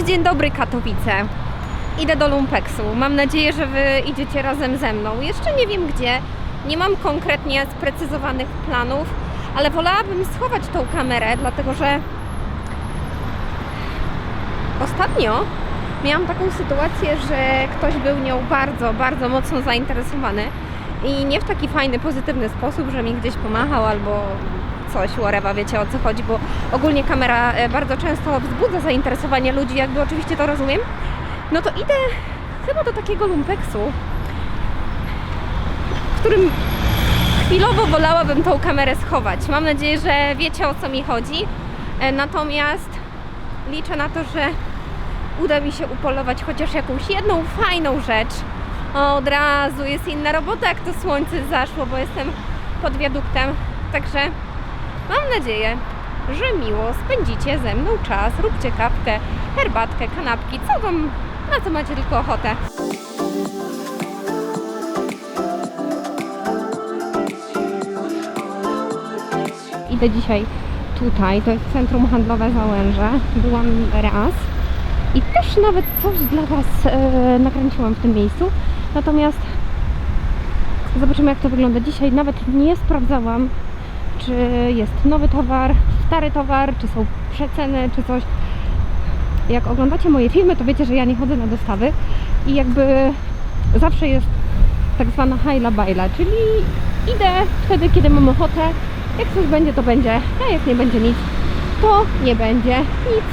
Cześć, dzień dobry Katowice. Idę do Lumpeksu. Mam nadzieję, że Wy idziecie razem ze mną. Jeszcze nie wiem gdzie. Nie mam konkretnie sprecyzowanych planów, ale wolałabym schować tą kamerę, dlatego że ostatnio miałam taką sytuację, że ktoś był nią bardzo, bardzo mocno zainteresowany i nie w taki fajny, pozytywny sposób, że mi gdzieś pomachał albo coś, whatever, wiecie o co chodzi, bo ogólnie kamera e, bardzo często wzbudza zainteresowanie ludzi, jakby oczywiście to rozumiem. No to idę chyba do takiego lumpeksu, w którym chwilowo wolałabym tą kamerę schować. Mam nadzieję, że wiecie o co mi chodzi. E, Natomiast liczę na to, że uda mi się upolować chociaż jakąś jedną fajną rzecz. Od razu jest inna robota, jak to słońce zaszło, bo jestem pod wiaduktem. Także mam nadzieję, że miło spędzicie ze mną czas. Róbcie kawkę, herbatkę, kanapki, co wam, na co macie tylko ochotę. Idę dzisiaj tutaj, to jest centrum handlowe Załęże. Byłam raz i też nawet coś dla Was e, nakręciłam w tym miejscu. Natomiast zobaczymy jak to wygląda dzisiaj. Nawet nie sprawdzałam, czy jest nowy towar, stary towar, czy są przeceny, czy coś. Jak oglądacie moje filmy, to wiecie, że ja nie chodzę na dostawy i jakby zawsze jest tak zwana hajla bajla, czyli idę wtedy, kiedy mam ochotę. Jak coś będzie, to będzie, a jak nie będzie nic, to nie będzie nic.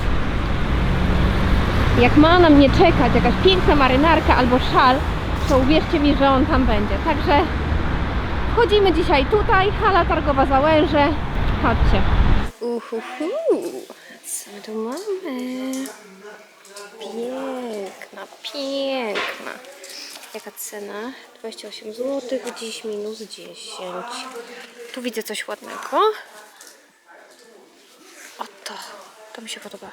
Jak ma na mnie czekać jakaś piękna marynarka albo szal, to uwierzcie mi, że on tam będzie. Także wchodzimy dzisiaj tutaj, hala targowa Załęże. Chodźcie. Uhuhu, co tu mamy? Piękna, piękna. Jaka cena? 28 zł, dziś minus 10. Tu widzę coś ładnego. Oto, to mi się podoba.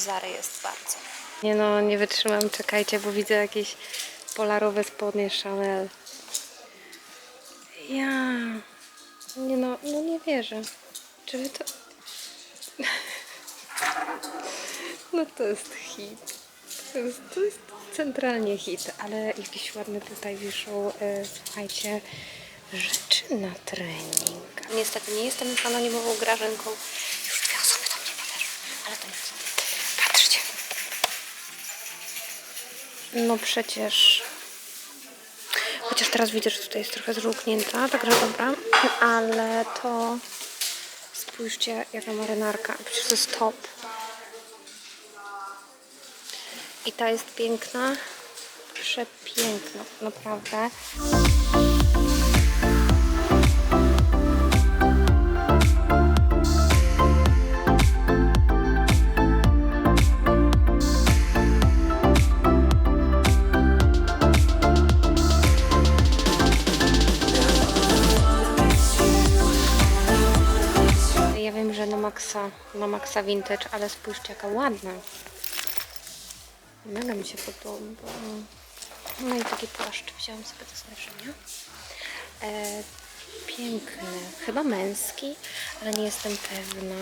Zary jest bardzo. Nie no, nie wytrzymam, czekajcie, bo widzę jakieś polarowe spodnie Chanel. Ja... Nie no, no nie wierzę. Czy wy to... No to jest hit. To jest, to jest centralnie hit, ale jakieś ładne tutaj wiszą, e, słuchajcie, rzeczy na trening. Niestety nie jestem już anonimową grażynką. No przecież... Chociaż teraz widzę, że tutaj jest trochę zżółknięta, także dobra. Ale to... Spójrzcie, jaka marynarka. Przecież to jest top. I ta jest piękna. Przepiękna, naprawdę. Maksa vintage, ale spójrzcie jaka ładna. Mega mi się podoba. No i taki płaszcz wziąłem sobie do znoszenia. E, piękny, chyba męski, ale nie jestem pewna.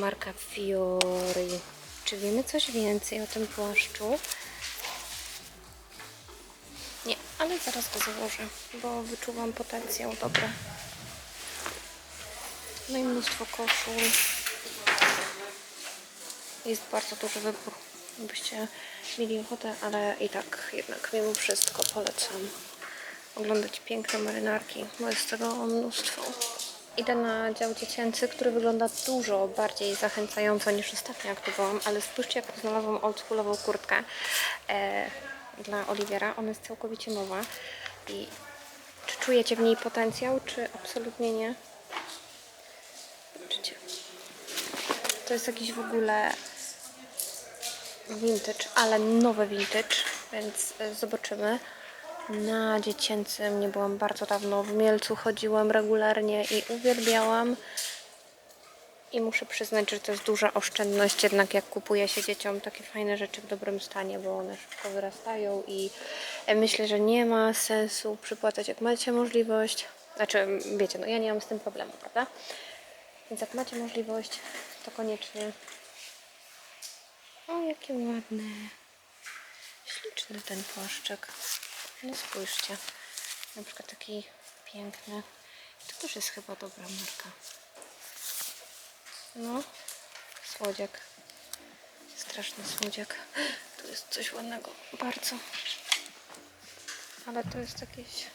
Marka Fiori. Czy wiemy coś więcej o tym płaszczu? Nie, ale zaraz go założę, bo wyczuwam potencjał dobry. No i mnóstwo koszul. Jest bardzo duży wybór, gdybyście mieli ochotę, ale i tak jednak mimo wszystko polecam oglądać piękne marynarki, bo jest tego mnóstwo. Idę na dział dziecięcy, który wygląda dużo bardziej zachęcająco niż ostatnio jak tu byłam, ale spójrzcie jak znalazłam oldschoolową kurtkę e, dla Oliwiera. Ona jest całkowicie nowa i czy czujecie w niej potencjał, czy absolutnie nie? Zobaczcie. To jest jakiś w ogóle vintage, ale nowe vintage, więc e, zobaczymy. Na dziecięcym nie byłam bardzo dawno. W Mielcu chodziłam regularnie i uwielbiałam. I muszę przyznać, że to jest duża oszczędność jednak jak kupuje się dzieciom takie fajne rzeczy w dobrym stanie, bo one szybko wyrastają i e, myślę, że nie ma sensu przypłacać jak macie możliwość. Znaczy, wiecie, no ja nie mam z tym problemu, prawda? Więc jak macie możliwość, to koniecznie. O, jakie ładne. Śliczny ten płaszczyk. No spójrzcie. Na przykład taki piękny. To też jest chyba dobra marka. No, słodziak. Straszny słodziak. Tu jest coś ładnego. Bardzo. Ale to jest jakieś...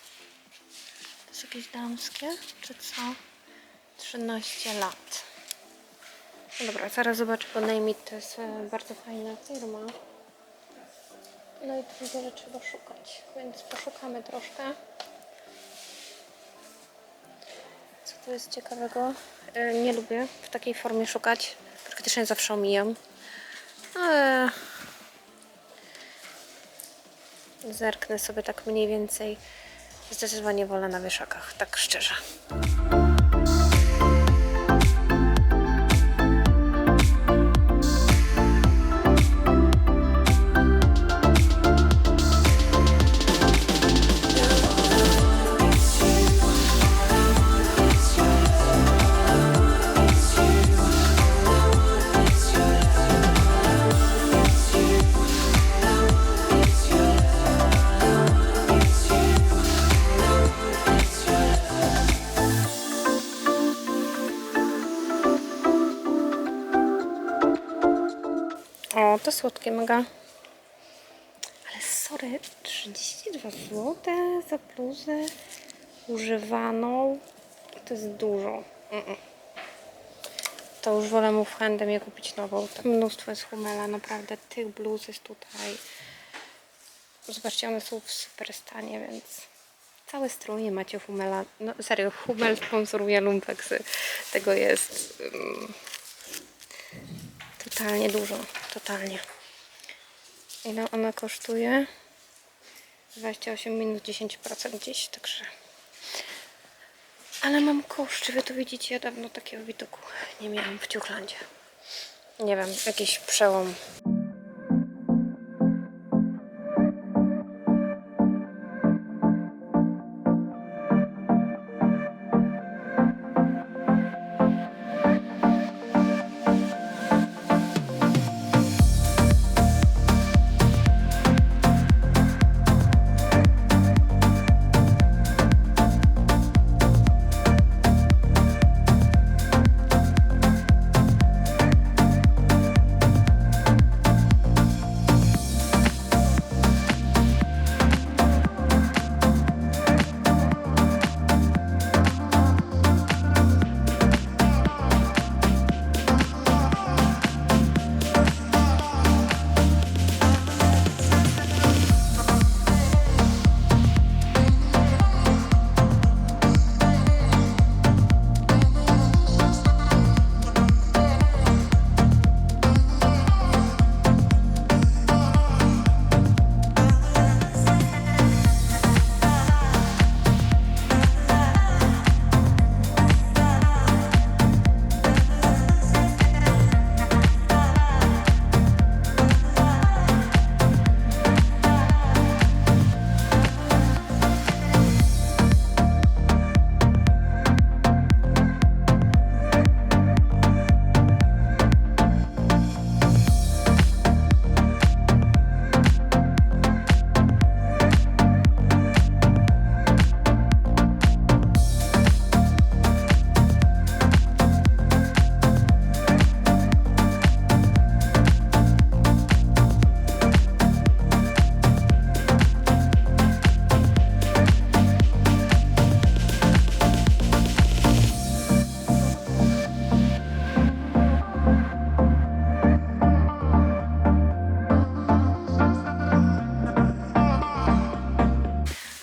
To jest jakieś damskie? Czy co? 13 lat. No dobra, zaraz zobaczę, bo Name to jest e, bardzo fajna firma. No i tu wiele trzeba szukać, więc poszukamy troszkę. Co tu jest ciekawego? E, Nie lubię w takiej formie szukać. Praktycznie zawsze omijam. Ale zerknę sobie tak mniej więcej. Zdecydowanie wolę na wieszakach, tak szczerze. To słodkie mega. Ale sorry, 32 zł za bluzę używaną. To jest dużo. To już wolę mu w handem je kupić nową. Tam mnóstwo jest humela, naprawdę. Tych bluz jest tutaj. Zobaczcie, one są w super stanie, więc całe stroje macie humela. No serio, humel sponsoruje lumpeksy. Tego jest... mm, Totalnie dużo, totalnie. Ile ona kosztuje? 28 minut 10% gdzieś, także. Ale mam kurczę, wy to widzicie, ja dawno takiego widoku nie miałam w Ciuchlandzie. Nie wiem, jakiś przełom.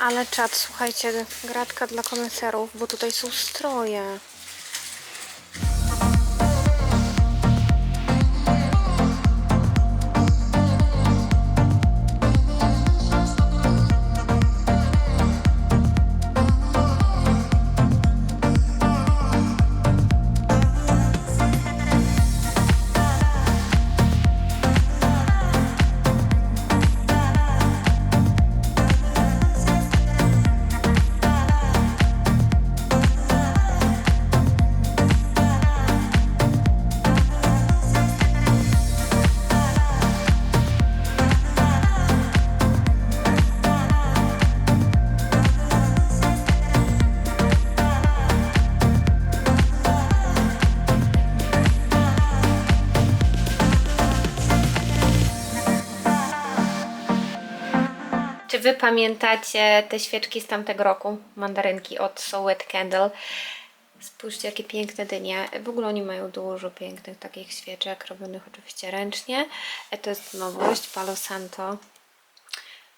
Ale czad, słuchajcie, gratka dla koneserów, bo tutaj są stroje. Wy pamiętacie te świeczki z tamtego roku? Mandarynki od So Wet Candle. Spójrzcie, jakie piękne dynie. W ogóle oni mają dużo pięknych takich świeczek, robionych oczywiście ręcznie. E, To jest nowość, Palo Santo.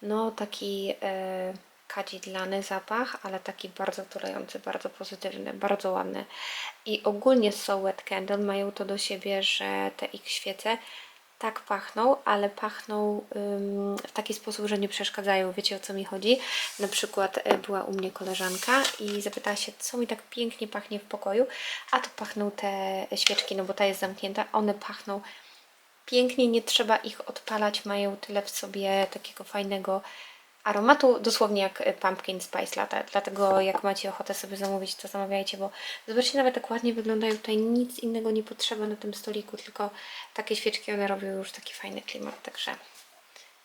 No, taki e, kadzidlany zapach, ale taki bardzo tulający, bardzo pozytywny, bardzo ładny. I ogólnie So Wet Candle mają to do siebie, że te ich świece tak pachną, ale pachną ym, w taki sposób, że nie przeszkadzają. Wiecie o co mi chodzi? Na przykład e, była u mnie koleżanka i zapytała się, co mi tak pięknie pachnie w pokoju, a to pachną te świeczki, no bo ta jest zamknięta, one pachną pięknie, nie trzeba ich odpalać, mają tyle w sobie takiego fajnego aromatu, dosłownie jak y, pumpkin spice latte. Dlatego jak macie ochotę sobie zamówić, to zamawiajcie, bo zobaczcie nawet jak ładnie wyglądają. Tutaj nic innego nie potrzeba na tym stoliku, tylko takie świeczki one robią już taki fajny klimat, także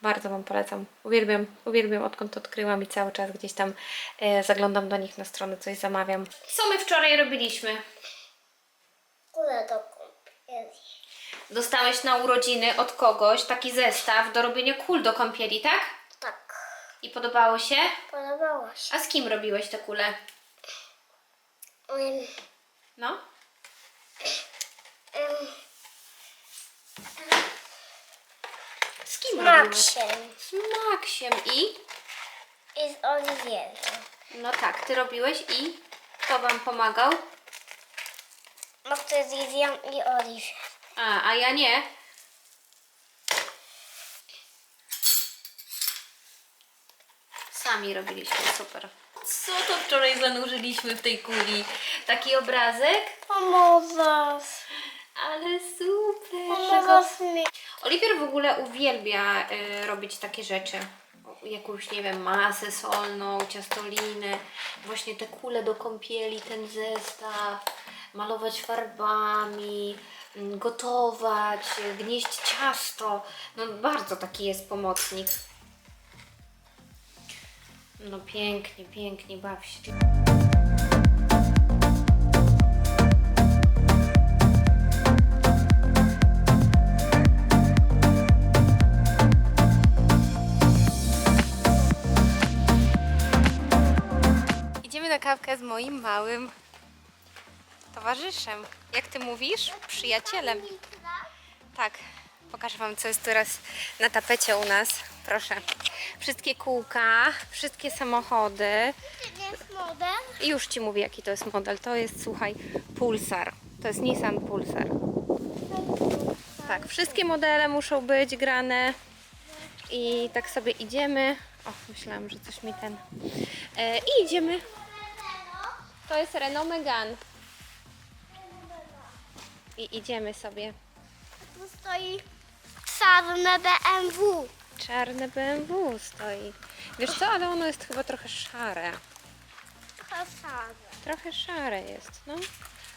bardzo Wam polecam. Uwielbiam, uwielbiam odkąd odkryłam i cały czas gdzieś tam e, zaglądam do nich na stronę, coś zamawiam. Co my wczoraj robiliśmy? Kule do kąpieli. Dostałeś na urodziny od kogoś taki zestaw do robienia kul do kąpieli, tak? I podobało się? Podobało się. A z kim robiłeś te kule? Um, No? um, Z kim z robiłeś? Maxiem Z Maksiem i? i z Oliwierem. No tak, ty robiłeś i kto wam pomagał? Max jest Lilian i Oliwier. A, a ja nie. Sami robiliśmy, super. Co to wczoraj zanurzyliśmy w tej kuli? Taki obrazek? Pomoże. Ale super! Pomoże mi. Oliwier w ogóle uwielbia y, robić takie rzeczy. Jakąś, nie wiem, masę solną, ciastoliny, właśnie te kule do kąpieli, ten zestaw, malować farbami, mm, gotować, gnieść ciasto. No bardzo taki jest pomocnik. No pięknie, pięknie, baw się. Idziemy na kawkę z moim małym towarzyszem. Jak ty mówisz? Przyjacielem. Tak. Pokażę Wam, co jest teraz na tapecie u nas. Proszę. Wszystkie kółka, wszystkie samochody. To jest model. I już Ci mówię, jaki to jest model. To jest, słuchaj, Pulsar. To jest Nissan Pulsar. Tak, wszystkie modele muszą być grane. I tak sobie idziemy. O, myślałam, że coś mi ten. E, I idziemy. To jest Renault Megane. I idziemy sobie. Tu stoi czarne BMW. Czarne BMW stoi. Wiesz co, ale ono jest chyba trochę szare. Czarne. Trochę szare jest, no.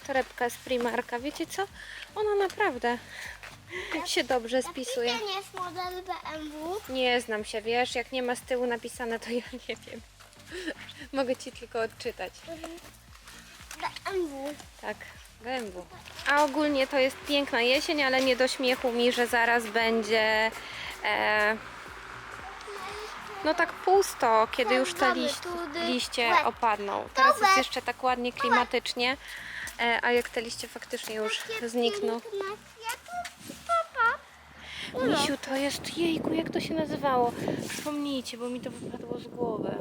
Torebka z Primarka, wiecie co? Ona naprawdę się dobrze spisuje. Jaki jest model BMW? Nie znam się, wiesz, jak nie ma z tyłu napisane, to ja nie wiem. Mogę Ci tylko odczytać. BMW. Tak, BMW. A ogólnie to jest piękna jesień, ale nie do śmiechu mi, że zaraz będzie no tak pusto, kiedy już te liść, liście opadną. Teraz jest jeszcze tak ładnie klimatycznie, e, a jak te liście faktycznie już znikną. Misiu, to jest, jejku, jak to się nazywało? Przypomnijcie, bo mi to wypadło z głowy.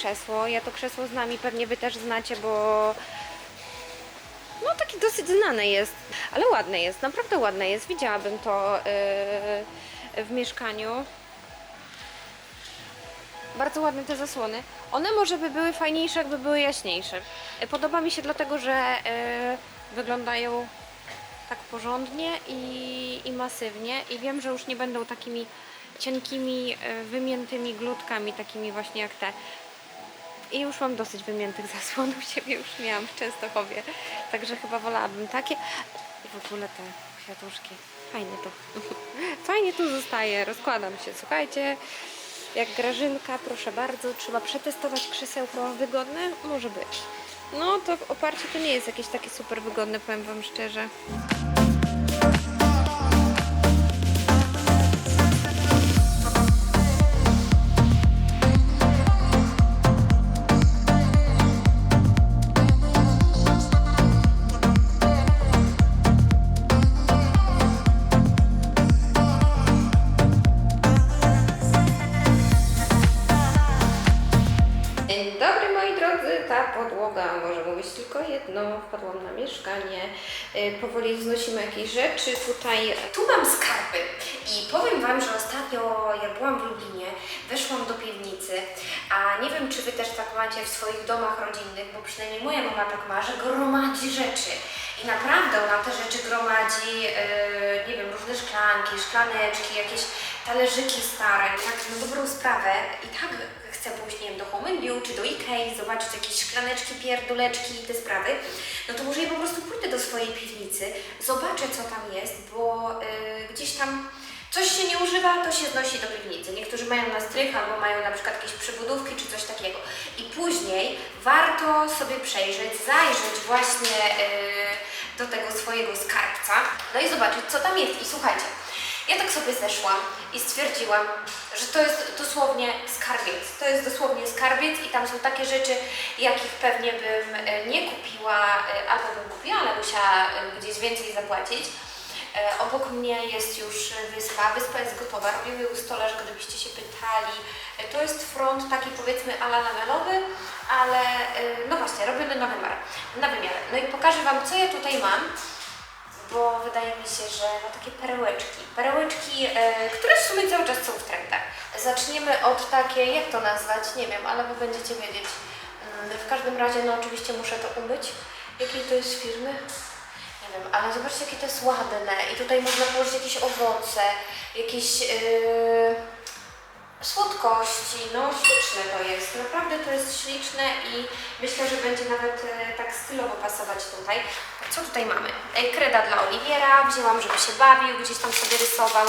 Krzesło. Ja to krzesło z nami pewnie wy też znacie, bo no taki dosyć znane jest, ale ładne jest, naprawdę ładne jest. Widziałabym to yy, w mieszkaniu. Bardzo ładne te zasłony. One może by były fajniejsze, jakby były jaśniejsze. Yy, Podoba mi się dlatego, że yy, wyglądają tak porządnie i, i masywnie i wiem, że już nie będą takimi cienkimi, e, wymiętymi glutkami, takimi właśnie jak te. I już mam dosyć wymiętych zasłon u siebie, już miałam w Częstochowie, także chyba wolałabym takie. I w ogóle te kwiatuszki, fajnie to, fajnie tu zostaje, rozkładam się, słuchajcie. Jak Grażynka, proszę bardzo, trzeba przetestować krzesełko wygodne? Może być. No to oparcie to nie jest jakieś takie super wygodne, powiem Wam szczerze. Podłoga, może mówić tylko jedno, wpadłam na mieszkanie, Y, powoli wznosimy jakieś rzeczy, tutaj, tu mam skarby i powiem Wam, że ostatnio jak byłam w Lublinie, weszłam do piwnicy, a nie wiem czy Wy też tak macie w swoich domach rodzinnych, bo przynajmniej moja mama tak ma, że gromadzi rzeczy. I naprawdę ona te rzeczy gromadzi, y, nie wiem, różne szklanki, szklaneczki, jakieś talerzyki stare, tak na dobrą sprawę i tak chcę pójść, nie wiem, do Home View czy do Ikei, zobaczyć jakieś szklaneczki, pierdoleczki i te sprawy, no to może ja po prostu pójdę do swojej piwnicy, zobaczę co tam jest, bo y, gdzieś tam coś się nie używa, to się znosi do piwnicy. Niektórzy mają na strych albo mają na przykład jakieś przybudówki czy coś takiego. I później warto sobie przejrzeć, zajrzeć właśnie y, do tego swojego skarbca, no i zobaczyć co tam jest. I słuchajcie, ja tak sobie zeszłam i stwierdziłam, że to jest dosłownie skarbiec. To jest dosłownie skarbiec i tam są takie rzeczy, jakich pewnie bym e, nie kupiła, e, albo bym kupiła, ale musiała e, gdzieś więcej zapłacić. Obok mnie jest już wyspa. Wyspa jest gotowa. Robimy ją stolarz, gdybyście się pytali. To jest front taki powiedzmy ala lamelowy, ale no właśnie, robiony na wymiar. Na wymiar. No i pokażę Wam, co ja tutaj mam bo wydaje mi się, że no takie perełeczki. Perełeczki, e, które w sumie cały czas są w trendach. Zaczniemy od takiej, jak to nazwać, nie wiem, ale Wy będziecie wiedzieć. Mm, W każdym razie, no oczywiście muszę to umyć. Jakiej to jest firmy? Nie wiem, ale zobaczcie, jakie to jest ładne. I tutaj można położyć jakieś owoce, jakieś... Yy słodkości, no śliczne to jest, naprawdę to jest śliczne i myślę, że będzie nawet e, tak stylowo pasować tutaj. Co tutaj mamy? E, Kreda dla Oliwiera, wzięłam, żeby się bawił, gdzieś tam sobie rysował.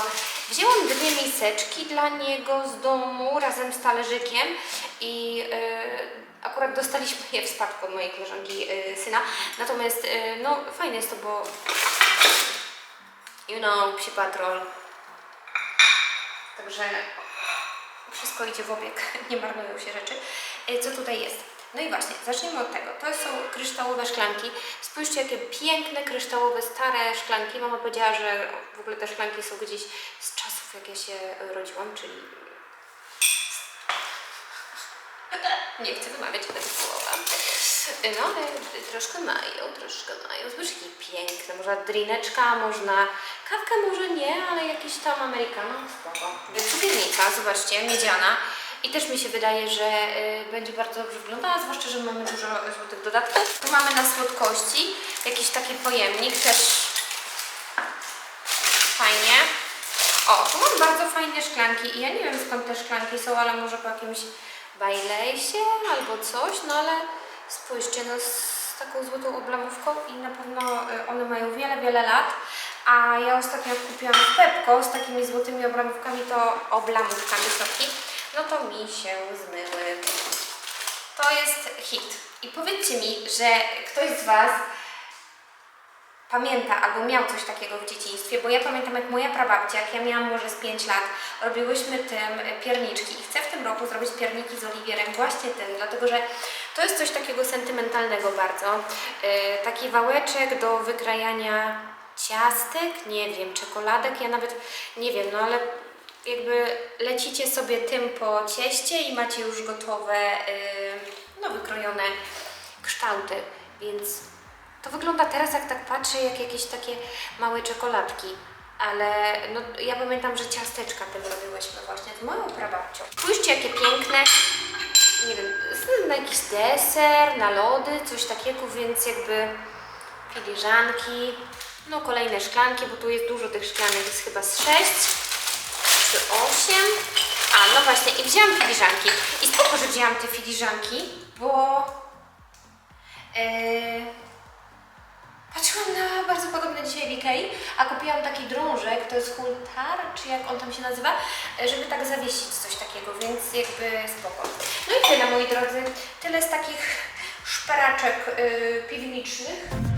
Wzięłam dwie miseczki dla niego z domu razem z talerzykiem i e, akurat dostaliśmy je w spadku od mojej koleżanki e, syna. Natomiast e, no fajne jest to, bo you know, psi patrol. Także wszystko idzie w obieg, nie marnują się rzeczy. E, Co tutaj jest? No i właśnie, zaczniemy od tego. To są kryształowe szklanki. Spójrzcie, jakie piękne, kryształowe, stare szklanki. Mama powiedziała, że w ogóle te szklanki są gdzieś z czasów, jak ja się rodziłam, czyli... Nie chcę wymawiać tego słowa. No ale troszkę mają, troszkę mają. Zobaczcie, jakie piękne. Można drineczka, można... Kawkę może nie, ale jakiś tam americano, spoko. Cukiernica, zobaczcie, miedziana. I też mi się wydaje, że y, będzie bardzo dobrze wyglądała, zwłaszcza, że mamy dużo złotych dodatków. Tu mamy na słodkości jakiś taki pojemnik, też fajnie. O, tu mam bardzo fajne szklanki i ja nie wiem skąd te szklanki są, ale może po jakimś bajlejsie albo coś, no ale spójrzcie, no z taką złotą oblamówką i na pewno y, one mają wiele, wiele lat. A ja ostatnio kupiłam Pepko z takimi złotymi oblamówkami, to oblamówkami soki, no to mi się zmyły. To jest hit. I powiedzcie mi, że ktoś z Was pamięta albo miał coś takiego w dzieciństwie, bo ja pamiętam jak moja prababcia, jak ja miałam może z 5 lat, robiłyśmy tym pierniczki i chcę w tym roku zrobić pierniki z oliwierem właśnie tym, dlatego że to jest coś takiego sentymentalnego bardzo. Yy, taki wałeczek do wykrajania ciastek, nie wiem, czekoladek, ja nawet nie wiem, no ale jakby lecicie sobie tym po cieście i macie już gotowe, yy, no wykrojone kształty, więc to wygląda teraz, jak tak patrzę, jak jakieś takie małe czekoladki. Ale no, ja pamiętam, że ciasteczka tym robiłyśmy właśnie z moją prababcią. Spójrzcie, jakie piękne, nie wiem, na jakiś deser, na lody, coś takiego, więc jakby filiżanki, no kolejne szklanki, bo tu jest dużo tych szklanek, jest chyba z 6 czy 8. A, no właśnie, i wzięłam filiżanki. I spoko, że wzięłam te filiżanki, bo... Yy, Patrzyłam na bardzo podobne dzisiaj w Ikei, a kupiłam taki drążek, to jest hultar, czy jak on tam się nazywa, żeby tak zawiesić coś takiego, więc jakby spoko. No i tyle moi drodzy, tyle z takich szperaczek yy, piwniczych.